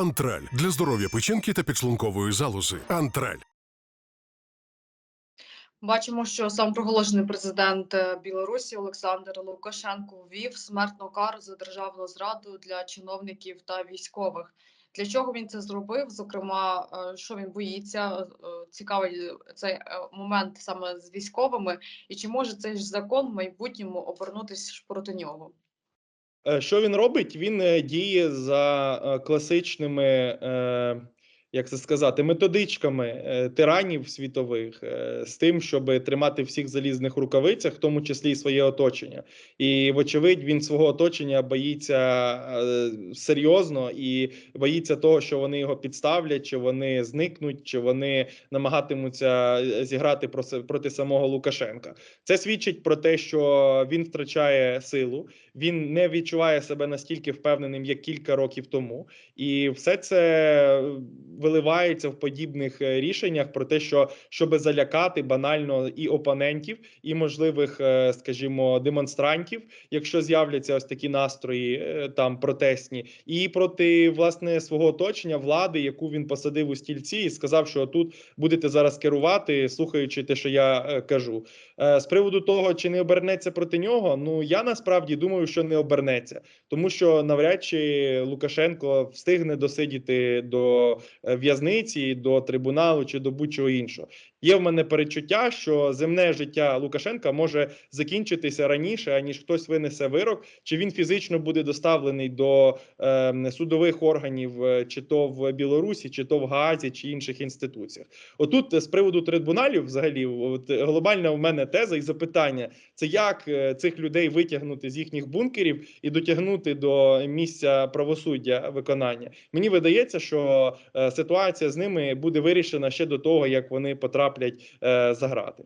Антраль для здоров'я печінки та підшлункової залози. Антраль. Бачимо, що сам проголошений президент е, Білорусі Олександр Лукашенко ввів смертну кару за державну зраду для чиновників та військових. Для чого він це зробив? Зокрема, е, що він боїться? Е, Цікавий цей момент саме з військовими, і чи може цей ж закон в майбутньому обернутися проти нього? Е, Що він робить? Він е, діє за е, класичними, як це сказати, методичками е, тиранів світових е, з тим, щоб тримати всіх залізних рукавицях, в тому числі і своє оточення. І, вочевидь, він свого оточення боїться е, серйозно і боїться того, що вони його підставлять, чи вони зникнуть, чи вони намагатимуться зіграти проти самого Лукашенка. Це свідчить про те, що він втрачає силу він не відчуває себе настільки впевненим, як кілька років тому, і все це виливається в подібних е, рішеннях про те, що щоб залякати банально і опонентів, і можливих, е, скажімо, демонстрантів, якщо з'являться ось такі настрої е, там протестні, і проти власне свого оточення влади, яку він посадив у стільці, і сказав, що тут будете зараз керувати, слухаючи те, що я кажу. З приводу того, чи не обернеться проти нього, ну я насправді думаю, що не обернеться, тому що навряд чи Лукашенко встигне досидіти до в'язниці, до трибуналу чи до будь-чого іншого. Є в мене перечуття, що земне життя Лукашенка може закінчитися раніше, аніж хтось винесе вирок, чи він фізично буде доставлений до е, судових органів, е, чи то в Білорусі, чи то в Гаазі, чи інших інституціях. Отут е, з приводу трибуналів, взагалі, от глобальна в мене теза і запитання: це як е, цих людей витягнути з їхніх бункерів і дотягнути до місця правосуддя виконання. Мені видається, що е, ситуація з ними буде вирішена ще до того, як вони потраплять е, за грати.